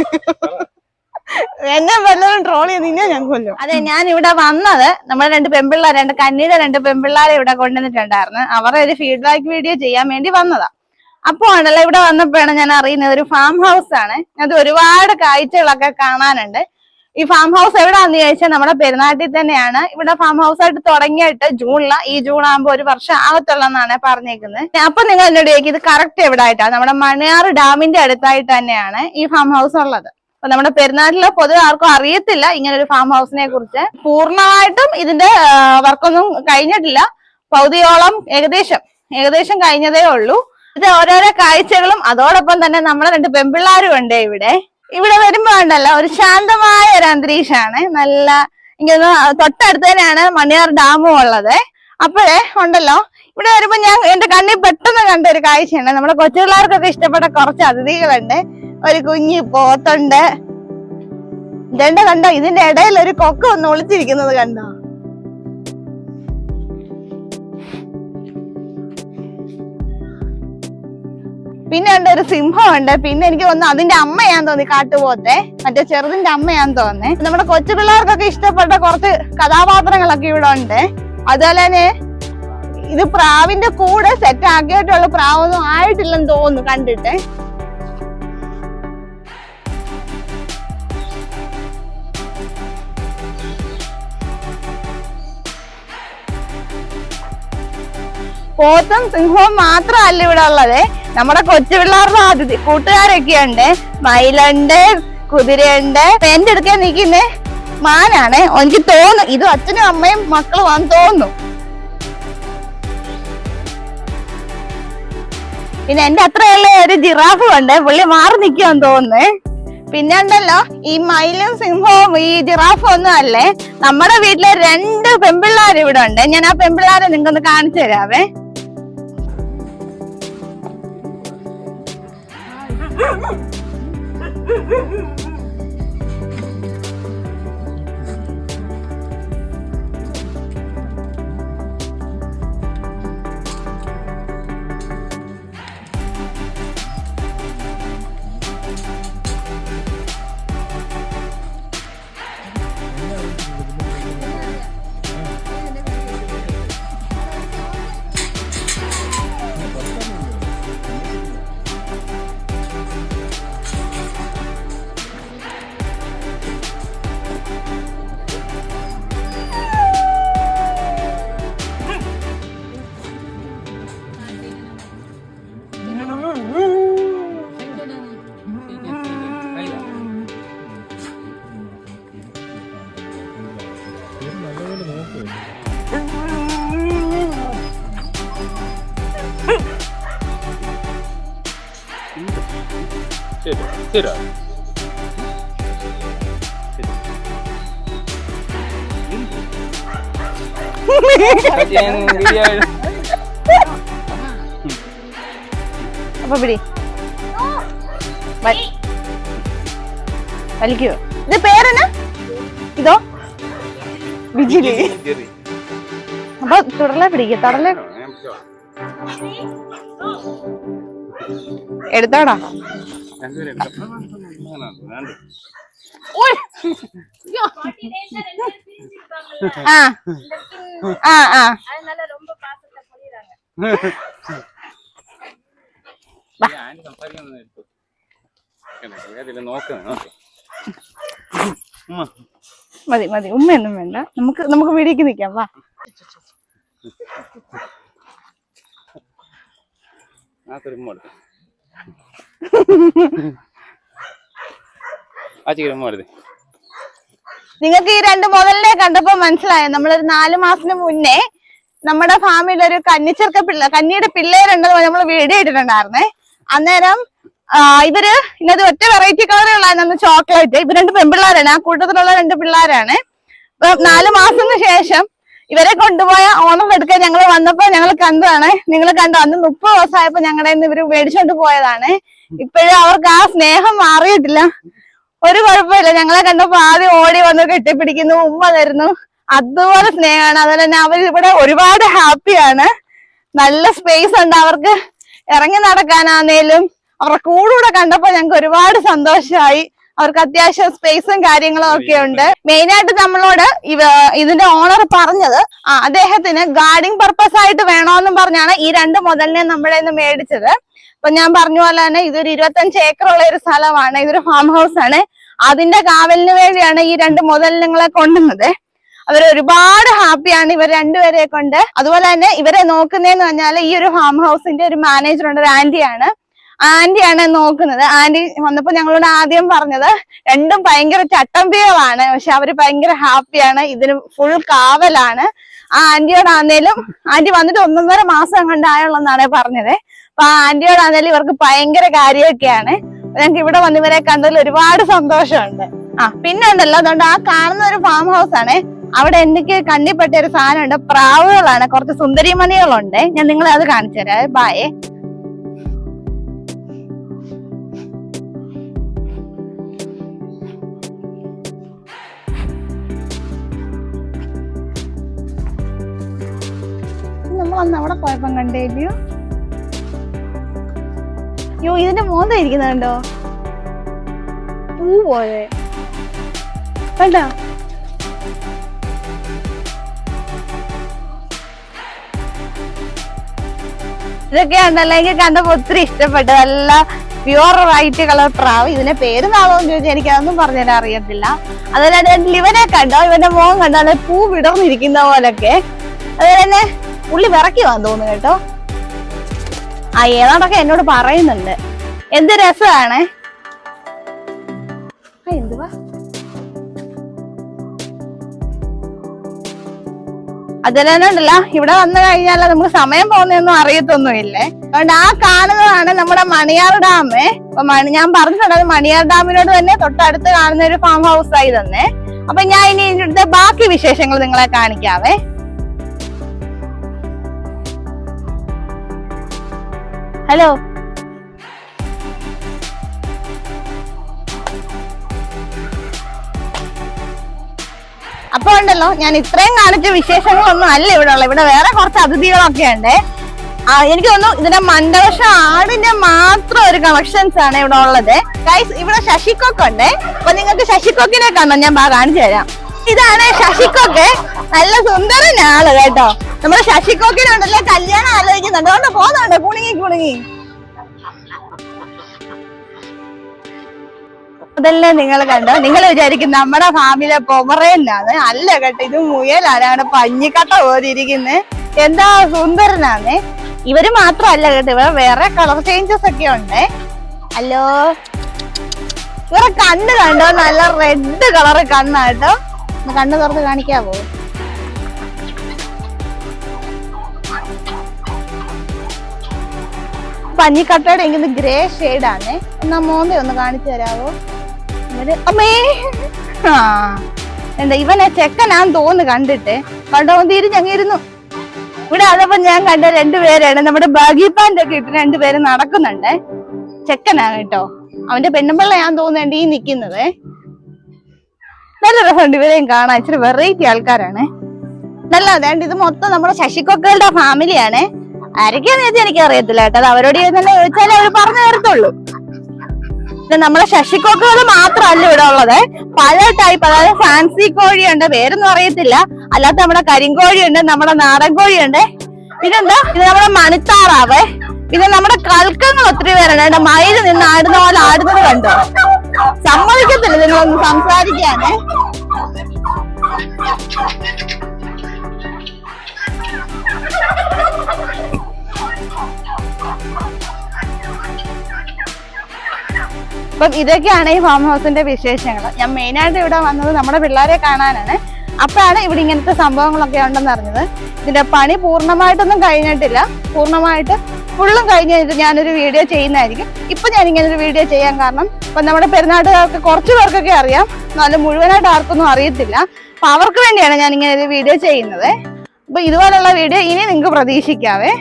എന്നെ വല്ലതും ട്രോൾ ചെയ്ത് നിന്നെ ഞാൻ കൊല്ലും. അതെ ഞാൻ ഇവിടെ വന്നത് നമ്മുടെ രണ്ട് പെൺപിള്ളേർ രണ്ട് കന്നിയുടെ രണ്ട് പെൺപിള്ളേരെ ഇവിടെ കൊണ്ടുവന്നിട്ടുണ്ടായിരുന്നു. അവരുടെ ഒരു ഫീഡ്ബാക്ക് വീഡിയോ ചെയ്യാൻ വേണ്ടി വന്നതാ. അപ്പോ ആണല്ലോ ഇവിടെ വന്നപ്പോഴാണ് ഞാൻ അറിയുന്നത് ഒരു ഫാം ഹൗസ് ആണ്. അത് ഒരുപാട് കാഴ്ചകളൊക്കെ കാണാനുണ്ട്. ഈ ഫാം ഹൗസ് എവിടാന്ന് ചോദിച്ചാൽ നമ്മുടെ പെരുന്നാട്ടിൽ തന്നെയാണ്. ഇവിടെ ഫാം ഹൗസ് ആയിട്ട് തുടങ്ങിയിട്ട് ജൂണില ഈ ജൂൺ ആകുമ്പോൾ ഒരു വർഷം ആകത്തുള്ളെന്നാണ് പറഞ്ഞേക്കുന്നത് അപ്പൊ നിങ്ങൾ എന്നോട് ചോദിക്കും ഇത് കറക്റ്റ് എവിടെ നമ്മുടെ മണിയാർ ഡാമിന്റെ അടുത്തായിട്ട് തന്നെയാണ് ഈ ഫാം ഹൗസ് ഉള്ളത്. അപ്പൊ നമ്മുടെ പെരുന്നാട്ടിൽ പൊതുവെ ആർക്കും അറിയത്തില്ല ഇങ്ങനെ ഒരു ഫാം ഹൗസിനെ കുറിച്ച്. പൂർണമായിട്ടും ഇതിന്റെ വർക്കൊന്നും കഴിഞ്ഞിട്ടില്ല. പകുതിയോളം ഏകദേശം ഏകദേശം കഴിഞ്ഞതേ ഉള്ളൂ. ഇത് ഓരോരോ കാഴ്ചകളും അതോടൊപ്പം തന്നെ നമ്മളെ രണ്ട് പെമ്പിള്ളാരും ഉണ്ട് ഇവിടെ. ഇവിടെ വരുമ്പോ ഉണ്ടല്ലോ ഒരു ശാന്തമായ ഒരു അന്തരീക്ഷമാണ്. നല്ല ഇങ്ങനെ തൊട്ടടുത്ത് തന്നെയാണ് മണിയാർ ഡാമും ഉള്ളത്. അപ്പോഴേ ഉണ്ടല്ലോ ഇവിടെ വരുമ്പോ ഞാൻ എന്റെ കണ്ണിൽ പെട്ടെന്ന് കണ്ട ഒരു കാഴ്ചയാണ്. നമ്മുടെ കൊച്ചുപിള്ളേർക്കൊക്കെ ഇഷ്ടപ്പെട്ട കുറച്ച് അതിഥികളുണ്ട്. ഒരു കുഞ്ഞി പോത്തുണ്ട്. രണ്ട് കണ്ടോ? ഇതിന്റെ ഇടയിൽ ഒരു കൊക്ക ഒന്ന് ഒളിച്ചിരിക്കുന്നത് കണ്ടോ? പിന്നെ ഉണ്ട് ഒരു സിംഹമുണ്ട്. പിന്നെ എനിക്ക് തോന്നുന്നു അതിന്റെ അമ്മയാന്ന് തോന്നി കാട്ടുപോത്തെ. മറ്റേ ചെറുതിന്റെ അമ്മയാന്ന് തോന്നുന്നേ. നമ്മുടെ കൊച്ചു പിള്ളേർക്കൊക്കെ ഇഷ്ടപ്പെട്ട കുറച്ച് കഥാപാത്രങ്ങളൊക്കെ ഇവിടെ ഉണ്ട്. അതുപോലെ തന്നെ ഇത് പ്രാവിന്റെ കൂടെ സെറ്റ് ആക്കിയിട്ടുള്ള പ്രാവൊന്നും ആയിട്ടില്ലെന്ന് തോന്നുന്നു കണ്ടിട്ട്. പോത്തും സിംഹവും മാത്രമല്ല ഇവിടെ ഉള്ളത്. നമ്മുടെ കൊച്ചു പിള്ളേരുടെ അതിഥി കൂട്ടുകാരൊക്കെ ഉണ്ട് മയിലുണ്ട് കുതിരയുണ്ട് എന്റെ അടുക്കാൻ നിൽക്കുന്നേ മാനാണ്. എനിക്ക് തോന്നുന്നു ഇത് അച്ഛനും അമ്മയും മക്കളും ആണെന്ന് തോന്നുന്നു. പിന്നെ എന്റെ അത്രയുള്ള ഒരു ജിറാഫ് ഉണ്ട് പുള്ളി മാറി നിൽക്കുമെന്ന് തോന്നുന്നേ. പിന്നെ ഉണ്ടല്ലോ ഈ മയിലും സിംഹവും ഈ ജിറാഫും ഒന്നും അല്ലേ? നമ്മുടെ വീട്ടിലെ രണ്ട് പെൺപിള്ളേർ ഇവിടെ ഉണ്ട്. ഞാൻ ആ പെൺപിള്ളേരെ നിങ്ങൾക്കൊന്ന് കാണിച്ചു തരാവേ. Ha ha ha ha! ശരി അപ്പൊ പിടി. വ- വലിക്കോ. ഇത് പേരെന്നാ? ഇതോ? വിജിലി. അപ്പൊ തുടർലെ പിടിക്കുക തുടർലെ എടുത്തോടാ. മതി മതി. ഉമ്മയൊന്നും വേണ്ട. നമുക്ക് നമുക്ക് വീടേക്ക് നിക്കാം. വാ. ആ തിരുമ്പോട് ആ നിങ്ങൾക്ക് ഈ രണ്ട് മുതലിനെ കണ്ടപ്പോ മനസ്സിലായോ? നമ്മളൊരു നാലു മാസത്തിന് മുന്നേ നമ്മുടെ ഫാമിൽ ഒരു കന്നിച്ചെറുക്ക പിള്ള കന്നിയുടെ പിള്ളേരുണ്ടെന്ന് നമ്മൾ വീഡിയോ ഇട്ടിട്ടുണ്ടായിരുന്നേ. അന്നേരം ഇവർ ഇന്നത് ഒറ്റ വെറൈറ്റി കളറുകളായിരുന്നു ചോക്ലേറ്റ് ഇവർ രണ്ട് പെൺപിള്ളേരാണ്. ആ കൂട്ടത്തിലുള്ള രണ്ട് പിള്ളേരാണ്. നാല് മാസത്തിന് ശേഷം ഇവരെ കൊണ്ടുപോയ ഓണം എടുക്കാൻ ഞങ്ങൾ വന്നപ്പോ ഞങ്ങൾ കണ്ടതാണ്. നിങ്ങൾ കണ്ട? അന്ന് മുപ്പത് ദിവസമായപ്പോ ഞങ്ങളുടെ ഇന്ന് ഇവർ മേടിച്ചോണ്ട് പോയതാണ്. ഇപ്പോഴും അവർക്ക് ആ സ്നേഹം മാറിയിട്ടില്ല. ഒരു കുഴപ്പമില്ല. ഞങ്ങളെ കണ്ടപ്പോ ആദ്യം ഓടി വന്ന് കെട്ടിപ്പിടിക്കുന്നു ഉമ്മ തരുന്നു. അതുപോലെ സ്നേഹമാണ്. അതുപോലെ തന്നെ അവർ ഇവിടെ ഒരുപാട് ഹാപ്പിയാണ് നല്ല സ്പേസ് ഉണ്ട് അവർക്ക്. ഇറങ്ങി നടക്കാനാന്നേലും അവരുടെ കൂടെ കണ്ടപ്പോ ഞങ്ങൾക്ക് ഒരുപാട് സന്തോഷമായി അവർക്ക് അത്യാവശ്യം സ്പേസും കാര്യങ്ങളും ഒക്കെ ഉണ്ട്. മെയിൻ ആയിട്ട് നമ്മളോട് ഇവ ഇതിന്റെ ഓണർ പറഞ്ഞത് ആ അദ്ദേഹത്തിന് ഗാർഡിംഗ് പർപ്പസ് ആയിട്ട് വേണോന്നും പറഞ്ഞാണ് ഈ രണ്ട് മുതലിനെ നമ്മുടെ നിന്ന് മേടിച്ചത്. അപ്പൊ ഞാൻ പറഞ്ഞ പോലെ തന്നെ ഇതൊരു ഇരുപത്തഞ്ച് ഏക്കർ ഉള്ള ഒരു സ്ഥലമാണ് ഇതൊരു ഫാം ഹൗസ് ആണ്. അതിന്റെ കാവലിന് വേണ്ടിയാണ് ഈ രണ്ട് മുതലിനങ്ങളെ കൊണ്ടുവന്നത്. അവർ ഒരുപാട് ഹാപ്പിയാണ് ഇവർ രണ്ടുപേരെ കൊണ്ട്. അതുപോലെ തന്നെ ഇവരെ നോക്കുന്നതെന്ന് പറഞ്ഞാൽ ഈ ഒരു ഫാം ഹൗസിന്റെ ഒരു മാനേജർ ഉണ്ട് ഒരു ആന്റിയാണ് ആന്റിയാണ് നോക്കുന്നത്. ആന്റി വന്നപ്പോ ഞങ്ങളോട് ആദ്യം പറഞ്ഞത് രണ്ടും ഭയങ്കര ചട്ടമ്പികളാണ് പക്ഷെ അവർ ഭയങ്കര ഹാപ്പിയാണ്. ഇതിന് ഫുൾ കാവലാണ്. ആ ആന്റിയോടാന്നേലും ആന്റി വന്നിട്ട് ഒന്നൊന്നര മാസം കണ്ടായുള്ളെന്നാണ് പറഞ്ഞത്. അപ്പൊ ആ ആന്റിയോടാന്നേലും ഇവർക്ക് ഭയങ്കര കാര്യമൊക്കെയാണ്. ഞങ്ങൾക്ക് ഇവിടെ വന്നിവരെ കണ്ടതിൽ ഒരുപാട് സന്തോഷമുണ്ട്. ആ പിന്നെ ഉണ്ടല്ലോ അതുകൊണ്ട് ആ കാണുന്ന ഒരു ഫാം ഹൗസ് ആണ്. അവിടെ എനിക്ക് കണ്ണിപ്പെട്ട ഒരു സാധനമുണ്ട്. പ്രാവുകളാണ്. കുറച്ച് സുന്ദരിമണികളുണ്ട്. ഞാൻ നിങ്ങളെ അത് കാണിച്ചു തരാം ബായേ നമ്മൾ അന്ന് അവിടെ പോയപ്പം കണ്ടേല്ലയോ യോ ഇതിന്റെ മോന്ത ഇരിക്കുന്നുണ്ടോ പൂ പോലെ. കണ്ടോ? ഇതൊക്കെയാണല്ലോ എനിക്ക് കണ്ടപ്പോ ഒത്തിരി ഇഷ്ടപ്പെട്ടു നല്ല പ്യുവർ വൈറ്റ് കളർ പ്രാവ്. ഇതിന്റെ പേര് നാളോന്ന് ചോദിച്ചാൽ എനിക്ക് അതൊന്നും പറഞ്ഞുതരാൻ അറിയത്തില്ല. അതുപോലെ തന്നെ ഇവനെ കണ്ടോ? ഇവന്റെ മോൻ കണ്ടോ? അല്ലെ പൂ വിടർന്നിരിക്കുന്ന പോലൊക്കെ. അതുപോലെ തന്നെ പുള്ളി വിറക്കി വന്നു തോന്നുന്നു കേട്ടോ. ആ ഏതാണ്ടൊക്കെ എന്നോട് പറയുന്നുണ്ട്. എന്ത് രസമാണ്? എന്തുവാ? അതിലുണ്ടല്ല ഇവിടെ വന്നു കഴിഞ്ഞാൽ നമുക്ക് സമയം പോകുന്നൊന്നും അറിയത്തൊന്നുമില്ലേ? അതുകൊണ്ട് ആ കാണുന്നതാണ് നമ്മുടെ മണിയാർ ഡാം. അപ്പൊ മണി ഞാൻ പറഞ്ഞിട്ടുണ്ട് അത് മണിയാർ ഡാമിനോട് തന്നെ തൊട്ടടുത്ത് കാണുന്ന ഒരു ഫാം ഹൗസ് ആയി തന്നെ. അപ്പൊ ഞാൻ ഇനി ഇവിടുത്തെ ബാക്കി വിശേഷങ്ങൾ നിങ്ങളെ കാണിക്കാവേ. ഹലോ. അപ്പൊ ഉണ്ടല്ലോ ഞാൻ ഇത്രയും കാണിച്ച വിശേഷങ്ങളൊന്നും അല്ല ഇവിടെ ഉള്ളത്. ഇവിടെ വേറെ കുറച്ച് അതിഥികളൊക്കെ ഉണ്ട്. എനിക്ക് തോന്നുന്നു ഇതിന്റെ മണ്ടവശ ആടിന്റെ മാത്രം ഒരു കളക്ഷൻസ് ആണ് ഇവിടെ ഉള്ളത്. ഇവിടെ ശശിക്കൊക്കെ ഉണ്ട്. അപ്പൊ നിങ്ങൾക്ക് ശശിക്കൊക്കിനെ കാണാൻ ഞാൻ കാണിച്ചു തരാം. ഇതാണ് ശശിക്കൊക്കെ. നല്ല സുന്ദരനാൾ കേട്ടോ. നമ്മുടെ ശശിക്കൊക്കിനുണ്ടല്ലോ കല്യാണം ആലോചിക്കുന്നുണ്ട് അതുകൊണ്ട് പോകുന്നുണ്ട്. കുണുങ്ങി കുണുങ്ങി. അതല്ലേ നിങ്ങൾ കണ്ടോ നിങ്ങൾ വിചാരിക്കും നമ്മുടെ ഫാമിലെ പൊമറേനാണ് അല്ല കേട്ടോ. ഇത് മുയലാണ് പഞ്ഞിക്കട്ട പോലിരിക്കുന്നത് എന്താ സുന്ദരനാണ് ഇവർ മാത്രമല്ല കേട്ടോ. ഇവിടെ വേറെ കളർ ചേഞ്ചസ് ഒക്കെ ഉണ്ട്. അല്ലോ? ഇവരെ കണ്ണ് കണ്ടോ? നല്ല റെഡ് കളർ കണ്ണാട്ടോ കണ്ണ് തുറന്ന് കാണിക്കാവോ? പഞ്ഞിക്കട്ടയുടെ എനിക്ക് ഗ്രേ ആണ്. എന്നാ മോന്തെ ഒന്ന് കാണിച്ചു തരാവോ? അമ്മേ! ആ എന്താ ഇവനെ ചെക്കനാന്ന് തോന്നുന്നു കണ്ടിട്ട്. കണ്ടോ തിരിഞ്ഞങ്ങിരുന്നു ഇവിടെ അതപ്പോ ഞാൻ കണ്ട രണ്ടുപേരാണ് നമ്മുടെ ബാഗി ബാഗിപ്പാന്റെ ഒക്കെ ഇട്ട് രണ്ടുപേര് നടക്കുന്നുണ്ട്. ചെക്കനാ കേട്ടോ. അവന്റെ പെണ്ണുമ്പിള്ള ഞാൻ തോന്നുന്നുണ്ട് ഈ നിക്കുന്നത് നല്ല രസമുണ്ട് ഇവരെയും കാണാൻ. ഇച്ചിരി വെറൈറ്റി ആൾക്കാരാണ്. നല്ല അതാണ്ട് ഇത് മൊത്തം നമ്മുടെ ശശികൊക്കകളുടെ ഫാമിലിയാണ് ആരൊക്കെയാന്ന് ചോദിച്ചാൽ എനിക്ക് അറിയത്തില്ല കേട്ടോ. അത് അവരോട് തന്നെ ചോദിച്ചാലേ അവർ പറഞ്ഞു തരത്തുള്ളൂ. ഇത് നമ്മുടെ ശശിക്കോക്കുകൾ മാത്രമല്ല ഇവിടെ ഉള്ളത്. പല ടൈപ്പ് അതായത് ഫാൻസി കോഴിയുണ്ട് പേരൊന്നും അറിയത്തില്ല. അല്ലാത്ത നമ്മുടെ കരിങ്കോഴിയുണ്ട് നമ്മുടെ നാടൻ കോഴിയുണ്ട്. പിന്നെന്താ ഇത് നമ്മുടെ മണിത്താറാവ്. പിന്നെ നമ്മുടെ കൽക്കങ്ങൾ ഒത്തിരി പേരുണ്ട്. മയിൽ നിന്ന് ആടുന്ന പോലെ ആടുന്നത് കണ്ടോ? സമ്മതിക്കത്തില്ല നിങ്ങളൊന്ന് സംസാരിക്കാനേ. അപ്പം ഇതൊക്കെയാണ് ഈ ഫാം ഹൗസിന്റെ വിശേഷങ്ങൾ. ഞാൻ മെയിനായിട്ട് ഇവിടെ വന്നത് നമ്മുടെ പിള്ളേരെ കാണാനാണ്. അപ്പോഴാണ് ഇവിടെ ഇങ്ങനത്തെ സംഭവങ്ങളൊക്കെ ഉണ്ടെന്ന് അറിഞ്ഞത്. ഇതിന്റെ പണി പൂർണമായിട്ടൊന്നും കഴിഞ്ഞിട്ടില്ല. പൂർണമായിട്ട് ഫുള്ളും കഴിഞ്ഞ് കഴിഞ്ഞിട്ട് ഞാനൊരു വീഡിയോ ചെയ്യുന്നതായിരിക്കും. ഇപ്പൊ ഞാൻ ഇങ്ങനെ ഒരു വീഡിയോ ചെയ്യാൻ കാരണം ഇപ്പൊ നമ്മുടെ പെരുന്നാട്ടുകാർക്ക് കുറച്ച് പേർക്കൊക്കെ അറിയാം. എന്നാലും മുഴുവനായിട്ട് ആർക്കൊന്നും അറിയത്തില്ല. അപ്പൊ അവർക്ക് വേണ്ടിയാണ് ഞാൻ ഇങ്ങനെ ഒരു വീഡിയോ ചെയ്യുന്നത്. അപ്പൊ ഇതുപോലുള്ള വീഡിയോ ഇനി നിങ്ങൾക്ക് പ്രതീക്ഷിക്കാവേ.